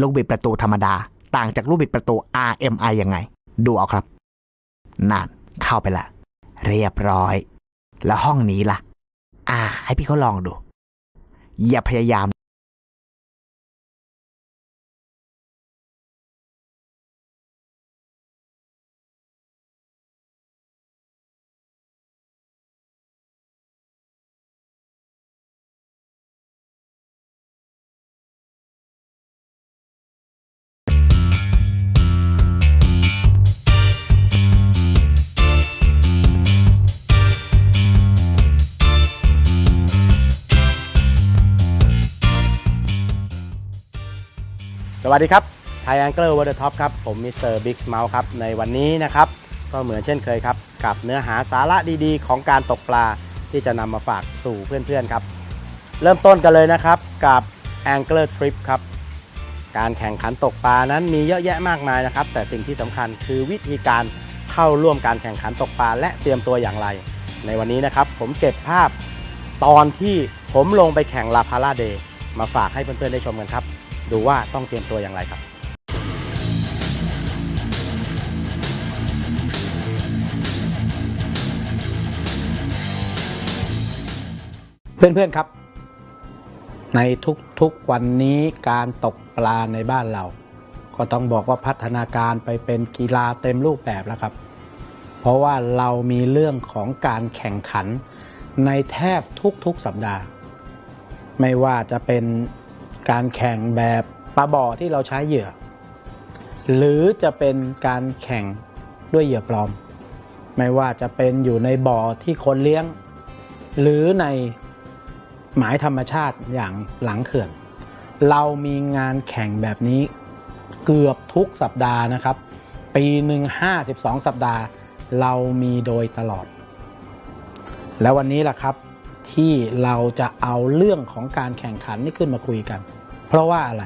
ลูกบิดประตูธรรมดา ต่างจากลูกบิดประตู RMI ยังไง ดูเอาครับนั่นเข้าไปละ เรียบร้อย แล้วห้องนี้ล่ะ อ่า ให้พี่เขาลองดู อย่าพยายาม วัสดีครับไทยแองเกิลวอเตอร์ท็อปครับผมมิสเตอร์บิ๊กเมาส์ครับในวันนี้นะครับก็เหมือนเช่นเคยครับ กับเนื้อหาสาระดีๆ ของการตกปลาที่จะนำมาฝากสู่เพื่อนๆครับ เริ่มต้นกันเลยนะครับกับ Angler Trip ครับ การแข่งขันตกปลานั้นมีเยอะแยะมากมายนะครับ แต่สิ่งที่สำคัญคือวิธีการเข้าร่วมการแข่งขันตกปลาและเตรียมตัวอย่างไร ในวันนี้นะครับ ผมเก็บภาพตอนที่ผมลงไปแข่งลาพาราเดย์มาฝากให้เพื่อนๆได้ชมกันครับ ดูว่าต้องเตรียมตัวอย่างไรครับเพื่อนๆครับ ในทุกๆวันนี้การตกปลาในบ้านเรา ก็ต้องบอกว่าพัฒนาการไปเป็นกีฬาเต็มรูปแบบแล้วครับ เพราะว่าเรามีเรื่องของการแข่งขันในแทบทุกๆสัปดาห์ ไม่ว่าจะเป็น การแข่งแบบปลาบ่อที่เราใช้เหยื่อ หรือจะเป็นการแข่งด้วยเหยื่อปลอม ไม่ว่าจะเป็นอยู่ในบ่อที่คนเลี้ยง หรือในหมายธรรมชาติอย่างหลังเขื่อน เรามีงานแข่งแบบนี้เกือบทุกสัปดาห์นะครับ ปีหนึ่ง52 สัปดาห์ เรามีโดยตลอด แล้ววันนี้ล่ะครับ ที่เราจะเอาเรื่องของการแข่งขันนี่ขึ้นมาคุยกัน เพราะว่าอะไร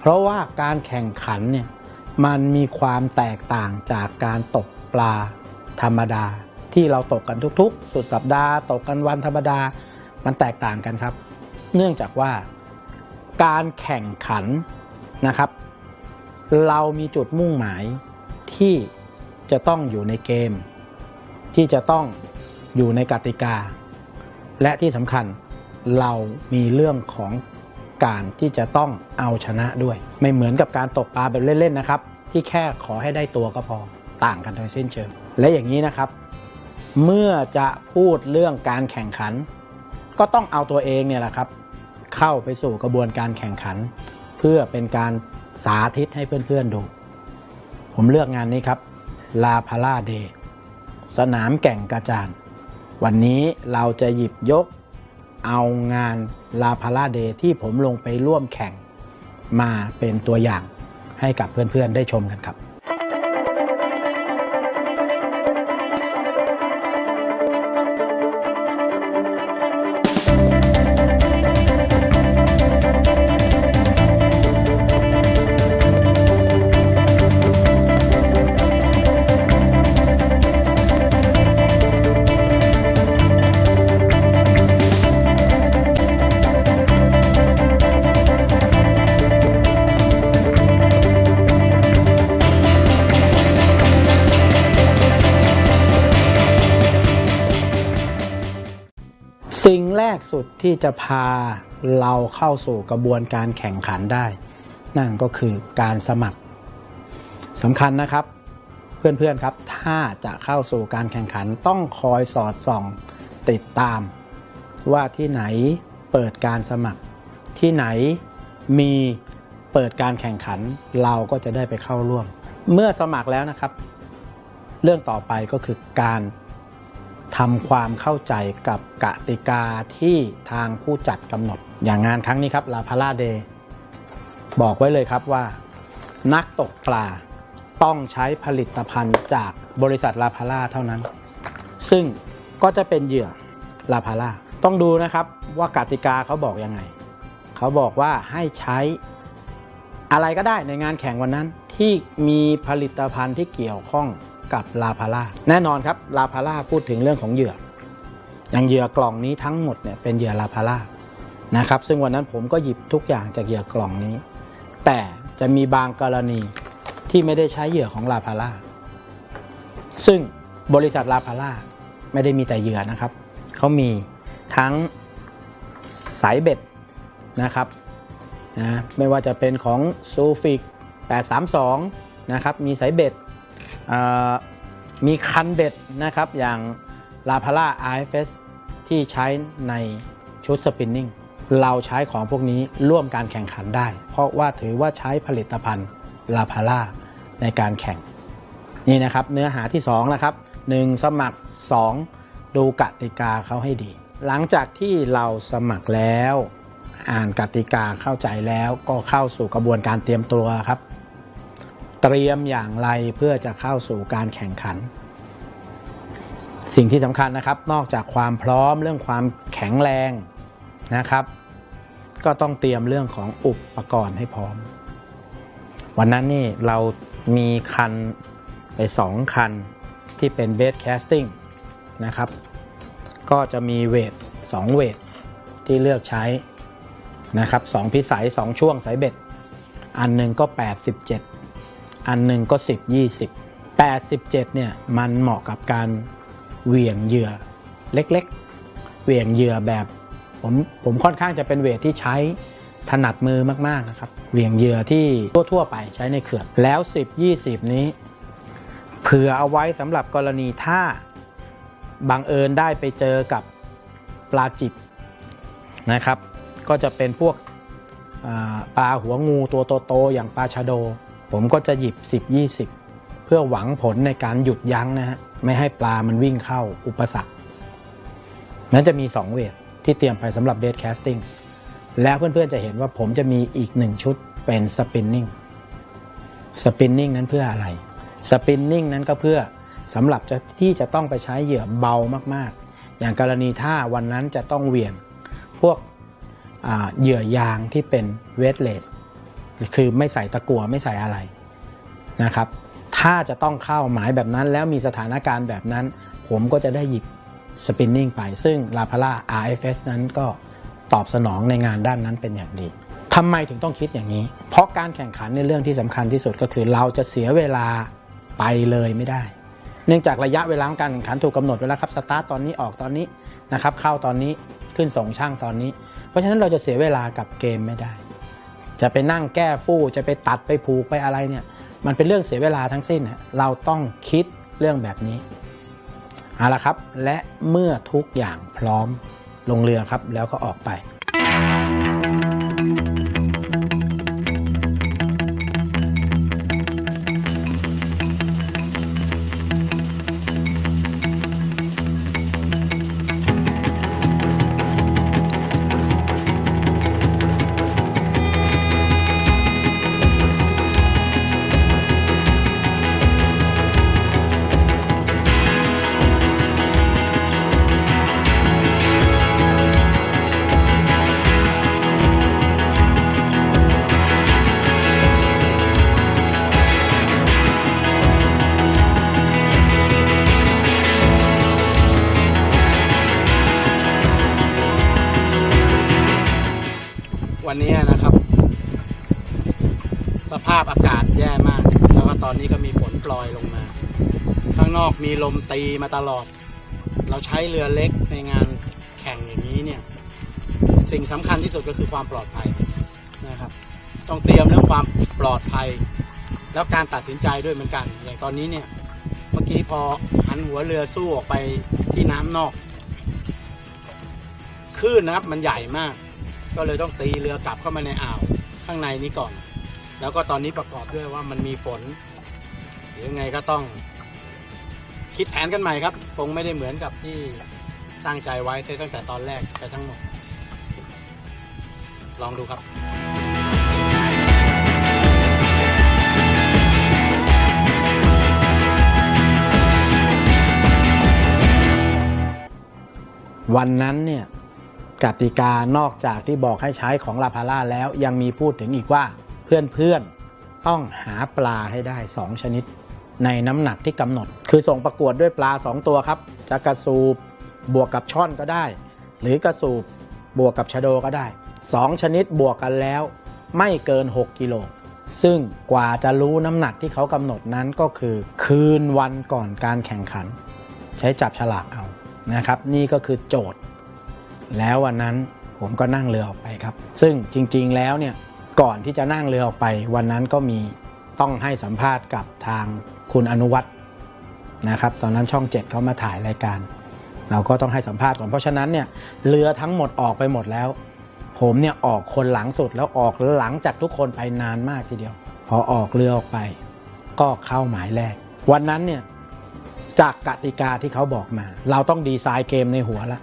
เพราะว่าการแข่งขันเนี่ยมันมีความแตกต่างจากการตกปลาธรรมดา ที่เราตกกันทุกๆ สุดสัปดาห์ ตกกันวันธรรมดา มันแตกต่างกันครับ เนื่องจากว่าการแข่งขันนะครับ เรามีจุดมุ่งหมายที่จะต้องอยู่ในเกม ที่จะต้องอยู่ในกติกา และที่สำคัญเรามีเรื่องของการที่จะต้องเอาชนะด้วย ไม่เหมือนกับการตกปลาแบบเล่นๆนะครับ ที่แค่ขอให้ได้ตัวก็พอต่างกันโดยสิ้นเชิง และอย่างนี้นะครับ เมื่อจะพูดเรื่องการแข่งขัน ก็ต้องเอาตัวเองเนี่ยแหละครับ เข้าไปสู่กระบวนการแข่งขัน เพื่อเป็นการสาธิตให้เพื่อนๆดู ผมเลือกงานนี้ครับลาพาราเดย์สนามแก่งกระจาน วันนี้เราจะหยิบยกเอางานลาพาราเดย์ที่ผมลงไปร่วมแข่งมาเป็นตัวอย่างให้กับเพื่อนๆได้ชมกันครับ กสุดที่จะพาเราเข้าสู่กระบวนการแข่งขันได้ นั่นก็คือการสมัครสำคัญนะครับ เพื่อนๆครับ ถ้าจะเข้าสู่การแข่งขันต้องคอยสอดส่องติดตาม ว่าที่ไหนเปิดการสมัคร ที่ไหนมีเปิดการแข่งขันเราก็จะได้ไปเข้าร่วม เมื่อสมัครแล้วนะครับ เรื่องต่อไปก็คือการ ทำความเข้าใจกับกติกาที่ทางผู้จัดกำหนด อย่างงานครั้งนี้ครับลาพาราเดย์บอกไว้เลยครับว่า นักตกปลาต้องใช้ผลิตภัณฑ์จากบริษัทลาพาราเท่านั้น ซึ่งก็จะเป็นเหยื่อลาพาราต้องดูนะครับว่ากติกาเขาบอกยังไง เขาบอกว่าให้ใช้อะไรก็ได้ในงานแข่งวันนั้นที่มีผลิตภัณฑ์ที่เกี่ยวข้อง กับลาพาราแน่นอนครับลาพาราพูดถึงเรื่องของเหยื่ออย่างเหยื่อกล่องนี้ทั้งหมดเนี่ยเป็นเหยื่อลาพารานะครับ ซึ่งวันนั้นผมก็หยิบทุกอย่างจากเหยื่อกล่องนี้ แต่จะมีบางกรณีที่ไม่ได้ใช้เหยื่อของลาพาร่าซึ่งบริษัทลาพาร่าไม่ได้มีแต่เหยื่อนะครับเขามีทั้งสายเบ็ดนะครับนะไม่ว่าจะเป็นของซูฟิก832นะครับมีสายเบ็ด มีคันเบ็ดนะครับอย่างลาพาร่า RFS ที่ใช้ในชุดสปินนิ่งเราใช้ของพวกนี้ร่วมการแข่งขันได้ เพราะว่าถือว่าใช้ผลิตภัณฑ์ลาพาร่าในการแข่ง นี่นะครับเนื้อหาที่2นะครับ 1. สมัคร 2. ดูกติกาเขาให้ดี หลังจากที่เราสมัครแล้ว อ่านกติกาเข้าใจแล้วก็เข้าสู่กระบวนการเตรียมตัวครับ เตรียมอย่างไรเพื่อจะเข้าสู่การแข่งขัน สิ่งที่สำคัญนะครับ นอกจากความพร้อมเรื่องความแข็งแรงนะครับ ก็ต้องเตรียมเรื่องของอุปกรณ์ให้พร้อม วันนั้นนี่เรามีคันไปสองคันที่เป็นเบสแคสติ้งนะครับ ก็จะมีเวท2เวทที่เลือกใช้นะครับสองพิสัย2ช่วงสายเบ็ด อันหนึ่งก็ 87 อันหนึ่งก็ 10 20 87เนี่ยมันเหมาะกับการเหวี่ยงเหยื่อเล็กๆ เหวี่ยงเหยื่อแบบผมผมค่อนข้างจะเป็นเวทที่ใช้ถนัดมือมากๆนะครับ เหวี่ยงเหยื่อที่ทั่วๆไปใช้ในเขื่อนแล้ว 10 20 นี้ เผื่อเอาไว้สำหรับกรณีถ้าบังเอิญได้ไปเจอกับปลาจิบนะครับ ก็จะเป็นพวกปลาหัวงูตัวโตๆอย่างปลาชะโด ผมก็จะหยิบ 10 20 เพื่อหวังผลในการหยุดยั้งนะฮะไม่ให้ปลามันวิ่งเข้าอุปสรรคนั้นจะมี 2 เวทที่เตรียมไปสำหรับเบสแคสติ้งแล้วเพื่อนๆจะเห็นว่าผมจะมีอีกหนึ่งชุดเป็นสปินนิ่งสปินนิ่งนั้นเพื่ออะไรสปินนิ่งนั้นก็เพื่อสำหรับที่จะต้องไปใช้เหยื่อเบามากๆ อย่างกรณีถ้าวันนั้นจะต้องเหวี่ยงพวกเหยื่อยางที่เป็นเวทเลส คือไม่ใส่ตะกั่วไม่ใส่อะไรนะครับ ถ้าจะต้องเข้าหมายแบบนั้นแล้วมีสถานการณ์แบบนั้น ผมก็จะได้หยิบสปินนิ่งไป ซึ่งลาพาร่า RFS นั้นก็ตอบสนองในงานด้านนั้นเป็นอย่างดีทำไมถึงต้องคิดอย่างนี้ เพราะการแข่งขันในเรื่องที่สำคัญที่สุดก็คือเราจะเสียเวลาไปเลยไม่ได้ เนื่องจากระยะเวลาของการแข่งขันถูกกำหนดไว้แล้วครับสตาร์ตตอนนี้ออกตอนนี้นะครับเข้าตอนนี้ขึ้นส่งช่างตอนนี้ เพราะฉะนั้นเราจะเสียเวลากับเกมไม่ได้ จะไปนั่งแก้ฟู่จะไปตัดไปผูกไปอะไรเนี่ย มันเป็นเรื่องเสียเวลาทั้งสิ้น เราต้องคิดเรื่องแบบนี้เอาละครับ และเมื่อทุกอย่างพร้อมลงเรือครับแล้วก็ออกไปาพอากาศแย่มาก แล้วก็ตอนนี้ก็มีฝนปล่อยลงมา ข้างนอกมีลมตีมาตลอด เราใช้เรือเล็กในงานแข่งอย่างนี้เนี่ย สิ่งสำคัญที่สุดก็คือความปลอดภัยนะครับ ต้องเตรียมเรื่องความปลอดภัย แล้วการตัดสินใจด้วยเหมือนกัน อย่างตอนนี้เนี่ยเมื่อกี้พอหันหัวเรือสู้ออกไปที่น้ำนอกคลื่นนะครับมันใหญ่มาก ก็เลยต้องตีเรือกลับเข้ามาในอ่าวข้างในนี้ก่อน แล้วก็ตอนนี้ประกอบด้วยว่ามันมีฝนเดี๋ยวยังไงก็ต้อง คิดแผนกันใหม่ครับ คงไม่ได้เหมือนกับที่ตั้งใจไว้ตั้งแต่ตอนแรกไปทั้งหมด ลองดูครับวันนั้นเนี่ยกติกานอกจากที่บอกให้ใช้ของลาพาร่าแล้วยังมีพูดถึงอีกว่า เพื่อนๆต้องหาปลาให้ได้ 2 ชนิด ในน้ำหนักที่กำหนด คือส่งประกวดด้วยปลา 2 ตัวครับจะกระสูบบวกกับช่อนก็ได้ หรือกระสูบบวกกับชะโดก็ได้ 2 ชนิดบวกกันแล้ว ไม่เกิน 6 กิโลซึ่งกว่าจะรู้น้ำหนักที่เขากำหนดนั้นก็คือ คืนวันก่อนการแข่งขัน ใช้จับฉลากเอานะครับ นี่ก็คือโจทย์ แล้ววันนั้นผมก็นั่งเรือออกไปครับ ซึ่งจริงๆแล้วเนี่ย ก่อนที่จะนั่งเรือออกไป วันนั้นก็มีต้องให้สัมภาษณ์กับทางคุณอนุวัฒน์นะครับ ตอนนั้นช่องเจ็ดเขามาถ่ายรายการ เราก็ต้องให้สัมภาษณ์ก่อนเพราะฉะนั้นเนี่ยเรือทั้งหมดออกไปหมดแล้ว ผมเนี่ยออกคนหลังสุดแล้วออกหลังจากทุกคนไปนานมากทีเดียว พอออกเรือออกไป ก็เข้าหมายแรก วันนั้นเนี่ยจากกติกาที่เขาบอกมา เราต้องดีไซน์เกมในหัวแล้ว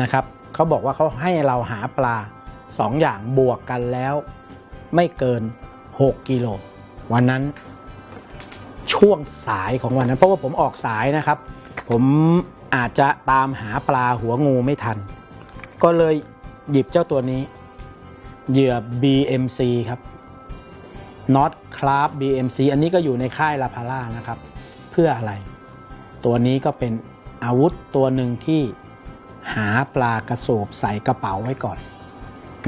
นะครับเขาบอกว่าเขาให้เราหาปลา สองอย่างบวกกันแล้ว ไม่เกิน 6 กิโล วันนั้นช่วงสายของวันนั้น เพราะว่าผมออกสายนะครับ ผมอาจจะตามหาปลาหัวงูไม่ทัน ก็เลยหยิบเจ้าตัวนี้เหยื่อ BMC ครับ Not Club BMC อันนี้ก็อยู่ในค่ายลาพาร่านะครับ เพื่ออะไร ตัวนี้ก็เป็นอาวุธตัวหนึ่งที่หาปลากระสบใส่กระเป๋าไว้ก่อน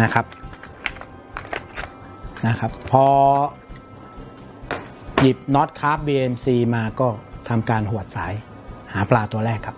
นะครับนะครับ พอหยิบน็อตคาร์บ BMC มาก็ทำการหวดสายหาปลาตัวแรกครับ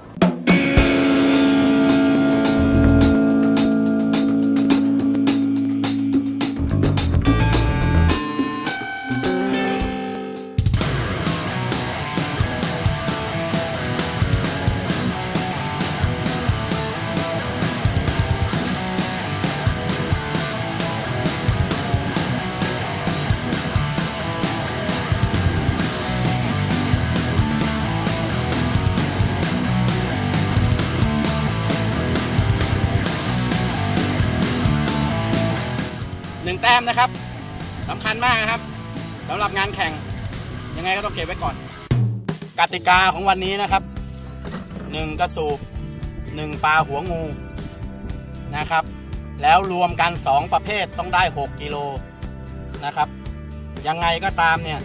หรับงานแข่ง ยังไงก็ต้องเก็บไว้ก่อน กติกาของวันนี้นะครับหนึ่งกระสูบหนึ่งปลาหัวงูนะครับ แล้วรวมกัน 2 ประเภทต้องได้ 6กิโลนะครับ ยังไงก็ตามเนี่ย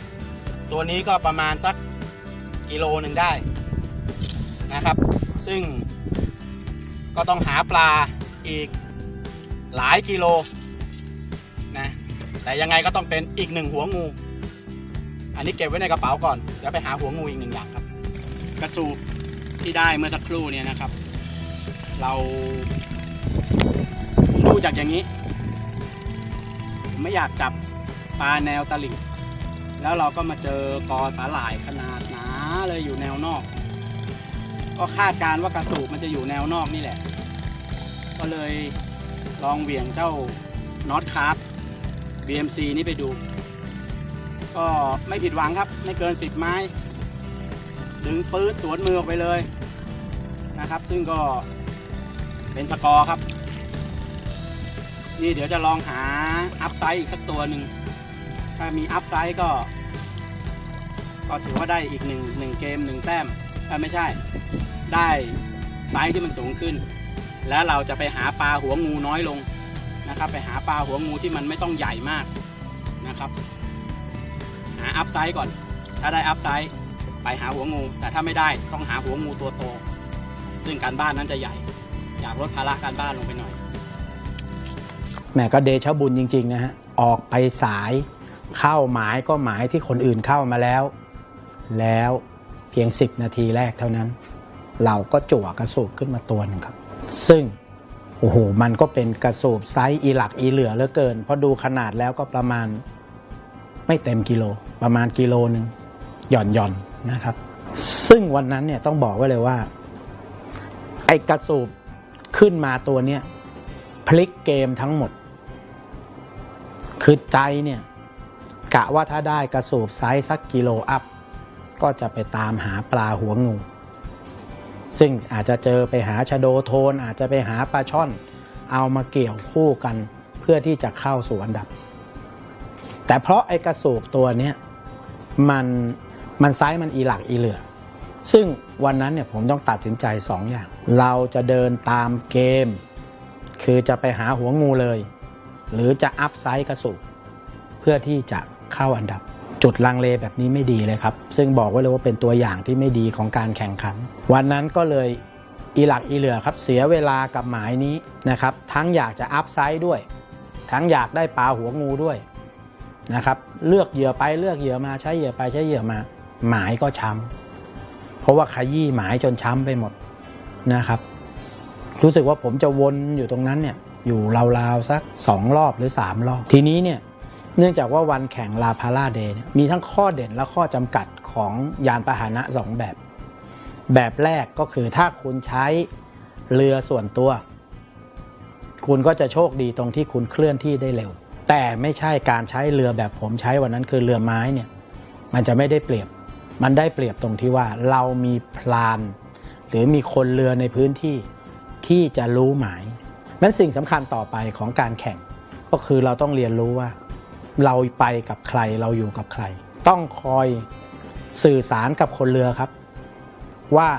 ตัวนี้ก็ประมาณสักกิโลหนึ่งได้นะครับ ซึ่งก็ต้องหาปลาอีกหลายกิโลนะแต่ยังไงก็ต้องเป็นอีกหนึ่งหัวงู อันนี้เก็บไว้ในกระเป๋าก่อนจะไปหาหัวงูอีกหนึ่งอย่างครับ กระสูบที่ได้เมื่อสักครู่เนี่ยนะครับ เราดูจากอย่างนี้ผมไม่อยากจับปลาแนวตลิ่ง แล้วเราก็มาเจอกอสาหร่ายขนาดหนาเลยอยู่แนวนอก ก็คาดการว่ากระสูบมันจะอยู่แนวนอกนี่แหละ ก็เลยลองเหวี่ยงเจ้าน็อตคาร์บ BMC นี่ไปดู ก็ไม่ผิดหวังครับ ไม่เกิน 10 ไม้ ดึงปื๊ดสวนมือออกไปเลยนะครับ ซึ่งก็เป็นสกอร์ครับ นี่เดี๋ยวจะลองหาอัพไซด์อีกสักตัวหนึ่งถ้ามีอัพไซด์ก็ ก็ถือว่าได้อีกหนึ่งหนึ่งเกมหนึ่งแต้มเอ้ยไม่ใช่ ได้ไซส์ที่มันสูงขึ้น แล้วเราจะไปหาปลาหัวงูน้อยลงนะครับ ไปหาปลาหัวงูที่มันไม่ต้องใหญ่มากนะครับ หาอัพไซด์ก่อน ถ้าได้อัพไซด์ไปหาหัวงู แต่ถ้าไม่ได้ต้องหาหัวงูตัวโต ซึ่งการบ้านนั้นจะใหญ่ อยากลดภาระการบ้านลงไปหน่อยแหมก็เดชะบุญจริง ๆ นะฮะ ออกไปสายเข้าหมายก็หมายที่คนอื่นเข้ามาแล้ว แล้วเพียง 10 นาทีแรกเท่านั้น เราก็จั่วกระสูบขึ้นมาตัวหนึงครับ ซึ่งโอ้โหมันก็เป็นกระสูบไซส์อีหลักอีเหลือเหลือเกินเพราะดูขนาดแล้วก็ประมาณ ไม่เต็มกิโลประมาณกิโลหนึ่งหย่อนหย่อนนะครับ ซึ่งวันนั้นเนี่ยต้องบอกไว้เลยว่า ไอ้กระสูบขึ้นมาตัวเนี้ยพลิกเกมทั้งหมด คือใจเนี่ยกะว่าถ้าได้กระสูบไซส์สักกิโลอัพ ก็จะไปตามหาปลาหัวงู ซึ่งอาจจะเจอไปหาชะโดโทน อาจจะไปหาปลาช่อน เอามาเกี่ยวคู่กัน เพื่อที่จะเข้าสู่อันดับ แต่เพราะไอ้กระสูบตัวเนี้ยมันมันไซส์มันอีหลักอีเหลือ ซึ่งวันนั้นเนี่ยผมต้องตัดสินใจสองอย่าง เราจะเดินตามเกม คือจะไปหาหัวงูเลย หรือจะอัพไซส์กระสุนเพื่อที่จะเข้าอันดับ จุดลังเลแบบนี้ไม่ดีเลยครับ ซึ่งบอกไว้เลยว่าเป็นตัวอย่างที่ไม่ดีของการแข่งขัน วันนั้นก็เลยอีหลักอีเหลือครับเสียเวลากับหมายนี้นะครับ ทั้งอยากจะอัพไซส์ด้วย ทั้งอยากได้ปลาหัวงูด้วย นะครับ เลือกเหยื่อไปเลือกเหยื่อมาใช้เหยื่อไปใช้เหยื่อมา หมายก็ช้ำเพราะว่าขยี้หมายจนช้ำไปหมดนะครับ รู้สึกว่าผมจะวนอยู่ตรงนั้นเนี่ยอยู่ราวๆสักสองรอบหรือสามรอบ ทีนี้เนี่ยเนื่องจากว่าวันแข่งลาพาราเดย์มีทั้งข้อเด่นและข้อจำกัดของยานพาหนะสองแบบ แบบแรกก็คือถ้าคุณใช้เรือส่วนตัว คุณก็จะโชคดีตรงที่คุณเคลื่อนที่ได้เร็ว แต่ไม่ใช่การใช้เรือแบบผมใช้วันนั้นคือเรือไม้เนี่ยมันจะไม่ได้เปรียบ มันได้เปรียบตรงที่ว่าเรามีพลาน หรือมีคนเรือในพื้นที่ที่จะรู้หมายนั้นสิ่งสำคัญต่อไปของการแข่ง ก็คือเราต้องเรียนรู้ว่า เราไปกับใครเราอยู่กับใคร ต้องคอยสื่อสารกับคนเรือครับ ว่า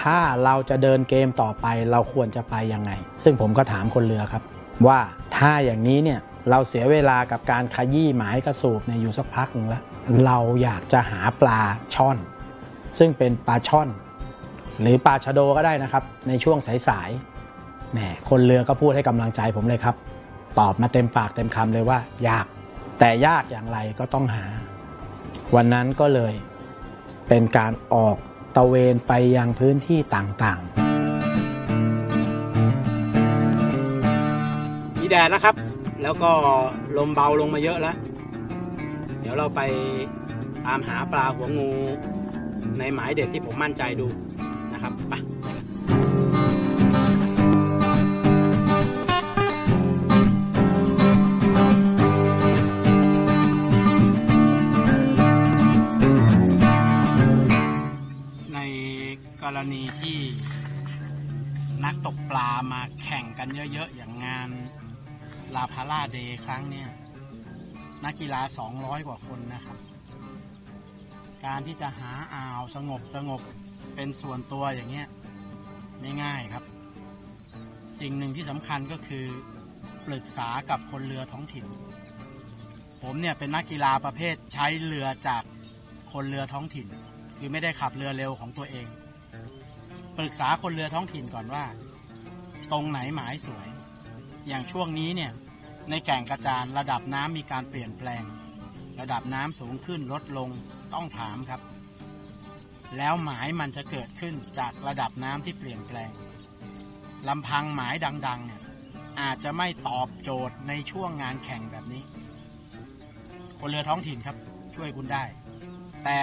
ถ้าเราจะเดินเกมต่อไปเราควรจะไปยังไง ซึ่งผมก็ถามคนเรือครับ ว่าถ้าอย่างนี้เนี่ย เราเสียเวลากับการขยี้หมายกระสูบเนี่ยอยู่สักพักนึงแล้ว เราอยากจะหาปลาช่อน ซึ่งเป็นปลาช่อน หรือปลาชะโดก็ได้นะครับ ในช่วงสายๆแหมคนเรือก็พูดให้กำลังใจผมเลยครับ ตอบมาเต็มปากเต็มคำเลยว่ายาก แต่ยากอย่างไรก็ต้องหา วันนั้นก็เลยเป็นการออกตะเวนไปยังพื้นที่ต่างๆมีแดดแล้วครับ แล้วก็ลมเบาลงมาเยอะแล้ว เดี๋ยวเราไปตามหาปลาหัวงูในหมายเด็ดที่ผมมั่นใจดูนะครับไปในกรณีที่นักตกปลามาแข่งกันเยอะๆ อย่างงาน ลาพาราเดย์ครั้งเนี้ยนักกีฬา 200 กว่าคนนะครับ การที่จะหาอ่าวสงบสงบเป็นส่วนตัวอย่างเงี้ยไม่ง่ายครับ สิ่งหนึ่งที่สำคัญก็คือปรึกษากับคนเรือท้องถิ่น ผมเนี่ยเป็นนักกีฬาประเภทใช้เรือจากคนเรือท้องถิ่น คือไม่ได้ขับเรือเร็วของตัวเอง ปรึกษาคนเรือท้องถิ่นก่อนว่า ตรงไหนหมายสวย อย่างช่วงนี้เนี่ย ในแก่งกระจานระดับน้ำมีการเปลี่ยนแปลง ระดับน้ำสูงขึ้นลดลงต้องถามครับ แล้วหมายมันจะเกิดขึ้นจากระดับน้ำที่เปลี่ยนแปลงลำพังหมายดังๆเนี่ยอาจจะไม่ตอบโจทย์ในช่วงงานแข่งแบบนี้ คนเรือท้องถิ่นครับช่วยคุณได้ แต่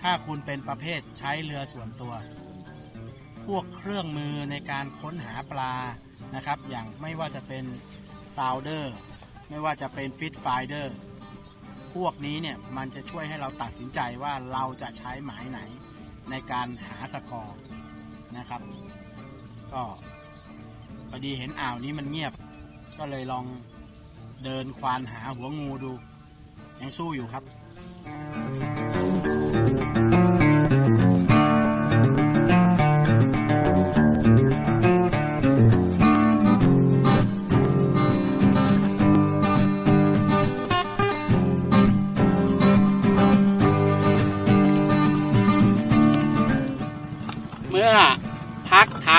ถ้าคุณเป็นประเภทใช้เรือส่วนตัว พวกเครื่องมือในการค้นหาปลานะครับ อย่างไม่ว่าจะเป็น ซาวเดอร์ไม่ว่าจะเป็นฟิตไฟเดอร์พวกนี้เนี่ยมันจะช่วยให้เราตัดสินใจว่าเราจะใช้หมายไหนในการหาสกอร์นะครับ ก็พอดีเห็นอ่าวนี้มันเงียบ ก็เลยลองเดินควานหาหัวงูดู ยังสู้อยู่ครับ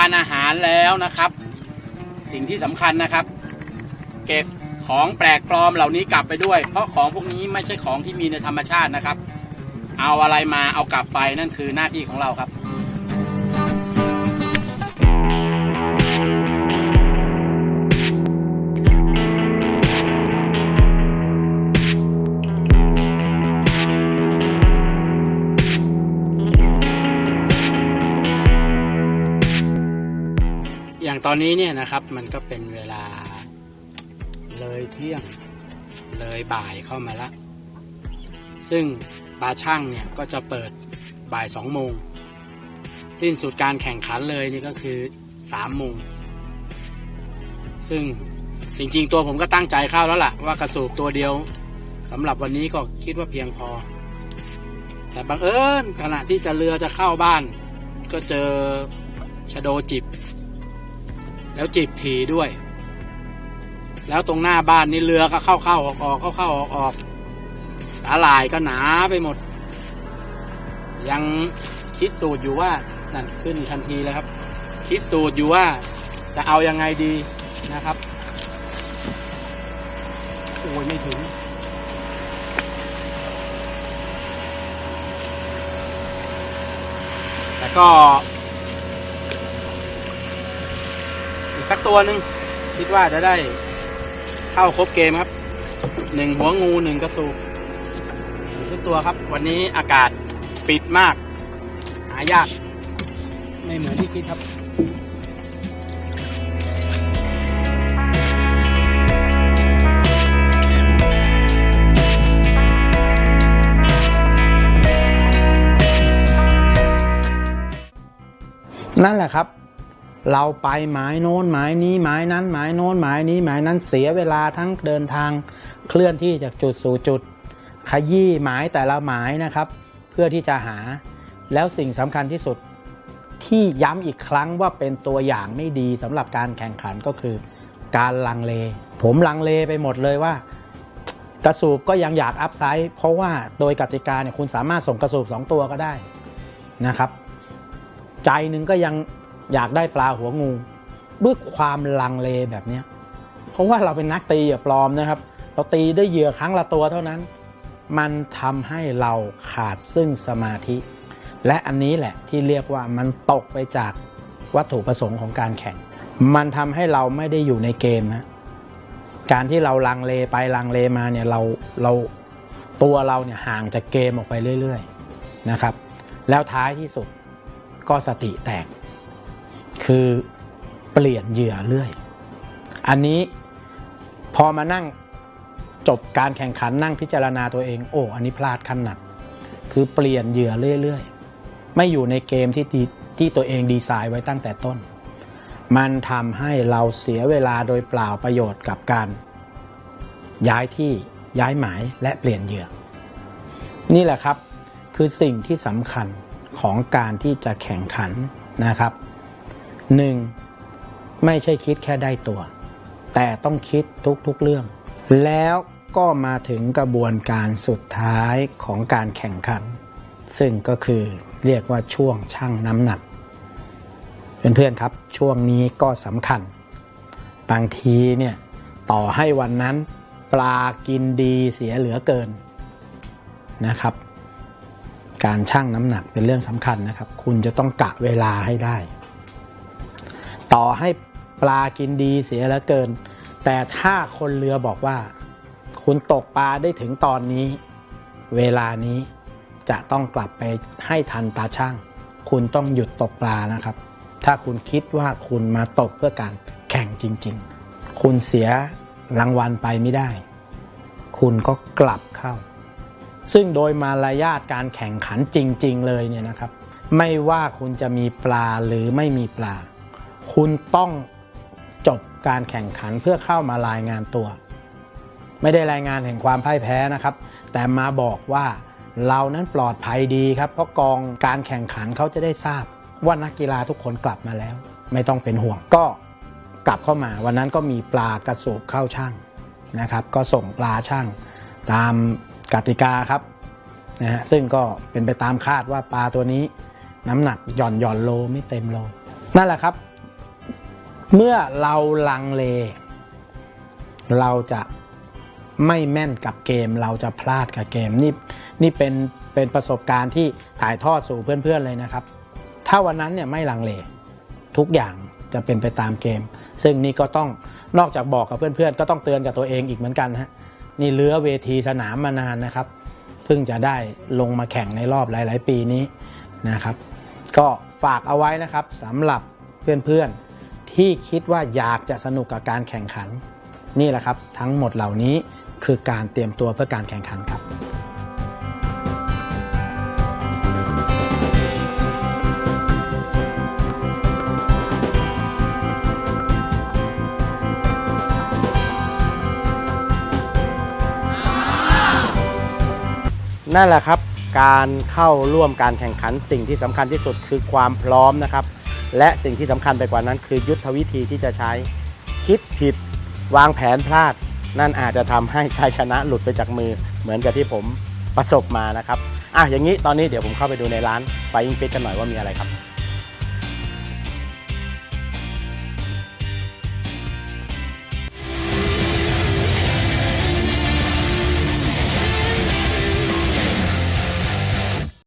านอาหารแล้วนะครับ สิ่งที่สำคัญนะครับ เก็บของแปลกปลอมเหล่านี้กลับไปด้วย เพราะของพวกนี้ไม่ใช่ของที่มีในธรรมชาตินะครับ เอาอะไรมาเอากลับไปนั่นคือหน้าที่ของเราครับ อย่างตอนนี้เนี่ยนะครับมันก็เป็นเวลาเลยเที่ยงเลยบ่ายเข้ามาล้วซึ่งตาช่างเนี่ยก็จะเปิดบ่ายสองโมง สิ้นสุดการแข่งขันเลยนี่ก็คือสามโมง ซึ่งจริงๆตัวผมก็ตั้งใจเข้าแล้วล่ะ ว่ากระสูบตัวเดียวสำหรับวันนี้ก็คิดว่าเพียงพอ แต่บังเอิญขณะที่จะเรือจะเข้าบ้าน ก็เจอชะโดจิบ แล้วจีบทีด้วย แล้วตรงหน้าบ้านนี่เรือก็เข้าเข้าออกออกเข้าเข้าออกออกสาลายก็หนาไปหมด ยังคิดสูตรอยู่ว่านั่นขึ้นทันทีแล้วครับ คิดสูตรอยู่ว่าจะเอายังไงดีนะครับโอ้ยไม่ถึงแต่ก็ ตัวหนึ่งคิดว่าจะได้เข้าครบเกมครับหนึ่งหัวงูหนึ่งกระสูบอีกสักตัวครับ วันนี้อากาศปิดมาก หายาก ไม่เหมือนที่คิดครับนั่นแหละครับ เราไปหมายโน้นหมายนี้หมายนั้นหมายโน้นหมายนี้หมายนั้นเสียเวลาทั้งเดินทางเคลื่อนที่จากจุดสู่จุด ขยี้หมายแต่ละหมายนะครับ เพื่อที่จะหาแล้วสิ่งสำคัญที่สุดที่ย้ำอีกครั้งว่าเป็นตัวอย่างไม่ดีสำหรับการแข่งขันก็คือ การลังเล ผมลังเลไปหมดเลยว่า กระสูบก็ยังอยากอัพไซด์เพราะว่าโดยกติกาเนี่ยคุณสามารถส่งกระสูบสองตัวก็ได้นะครับ ใจหนึ่งก็ยัง อยากได้ปลาหัวงูด้วยความลังเลแบบนี้เพราะว่าเราเป็นนักตีเหยื่อปลอมนะครับ เราตีได้เหยื่อครั้งละตัวเท่านั้น มันทำให้เราขาดซึ่งสมาธิ และอันนี้แหละที่เรียกว่ามันตกไปจากวัตถุประสงค์ของการแข่ง มันทำให้เราไม่ได้อยู่ในเกมนะการที่เราลังเลไปลังเลมาเนี่ยเราเราตัวเราเนี่ยห่างจากเกมออกไปเรื่อย ๆนะครับ แล้วท้ายที่สุดก็สติแตก คือเปลี่ยนเหยื่อเรื่อย อันนี้พอมานั่งจบการแข่งขันนั่งพิจารณาตัวเอง โอ้อันนี้พลาดขั้นหนัก คือเปลี่ยนเหยื่อเรื่อยๆ ไม่อยู่ในเกมที่ที่ตัวเองดีไซน์ไว้ตั้งแต่ต้น มันทำให้เราเสียเวลาโดยเปล่าประโยชน์กับการ ย้ายที่ย้ายหมายและเปลี่ยนเหยื่อ นี่แหละครับคือสิ่งที่สำคัญของการที่จะแข่งขันนะครับ 1. ไม่ใช่คิดแค่ได้ตัว แต่ต้องคิดทุกๆเรื่อง แล้วก็มาถึงกระบวนการสุดท้ายของการแข่งขัน ซึ่งก็คือเรียกว่าช่วงชั่งน้ำหนักเพื่อนๆครับช่วงนี้ก็สำคัญ บางทีเนี่ยต่อให้วันนั้น ปลากินดีเสียเหลือเกินนะครับ การชั่งน้ำหนักเป็นเรื่องสำคัญนะครับ คุณจะต้องกะเวลาให้ได้ ต่อให้ปลากินดีเสียเหลือเกิน แต่ถ้าคนเรือบอกว่า คุณตกปลาได้ถึงตอนนี้ เวลานี้จะต้องกลับไปให้ทันตาช่าง คุณต้องหยุดตกปลานะครับ ถ้าคุณคิดว่าคุณมาตกเพื่อการแข่งจริง ๆ คุณเสียรางวัลไปไม่ได้ คุณก็กลับเข้า ซึ่งโดยมารยาทการแข่งขันจริง ๆ เลยเนี่ยนะครับ ไม่ว่าคุณจะมีปลาหรือไม่มีปลา คุณต้องจบการแข่งขันเพื่อเข้ามารายงานตัว ไม่ได้รายงานแห่งความพ่ายแพ้นะครับ แต่มาบอกว่าเรานั้นปลอดภัยดีครับ เพราะกองการแข่งขันเขาจะได้ทราบ ว่านักกีฬาทุกคนกลับมาแล้ว ไม่ต้องเป็นห่วงก็กลับเข้ามา วันนั้นก็มีปลากระสูบเข้าช่างนะครับ ก็ส่งปลาช่างตามกติกาครับนะฮะซึ่งก็เป็นไปตามคาดว่าปลาตัวนี้ น้ำหนักหย่อนหย่อนโลไม่เต็มโลนั่นแหละครับ เมื่อเราลังเล เราจะไม่แม่นกับเกม เราจะพลาดกับเกมนี่นี่เป็นเป็นประสบการณ์ที่ถ่ายทอดสู่เพื่อนๆเลยนะครับ ถ้าวันนั้นเนี่ยไม่ลังเลทุกอย่างจะเป็นไปตามเกม ซึ่งนี่ก็ต้องนอกจากบอกกับเพื่อนๆ ก็ต้องเตือนกับตัวเองอีกเหมือนกันฮะนี่เลื้อเวทีสนามมานานนะครับ เพิ่งจะได้ลงมาแข่งในรอบหลาย ๆ ปีนี้นะครับ ก็ฝากเอาไว้นะครับสำหรับเพื่อนๆ ที่คิดว่าอยากจะสนุกกับการแข่งขัน นี่แหละครับ ทั้งหมดเหล่านี้คือการเตรียมตัวเพื่อการแข่งขันครับนั่นแหละครับ การเข้าร่วมการแข่งขันสิ่งที่สำคัญที่สุดคือความพร้อมนะครับ และสิ่งที่สำคัญไปกว่านั้น คือยุทธวิธีที่จะใช้คิดผิดวางแผนพลาด นั่นอาจจะทำให้ชัยชนะหลุดไปจากมือ เหมือนกับที่ผมประสบมานะครับอะอย่างนี้ตอนนี้เดี๋ยวผมเข้าไปดูในร้านไฟอิงฟิตกันหน่อยว่ามีอะไรครับ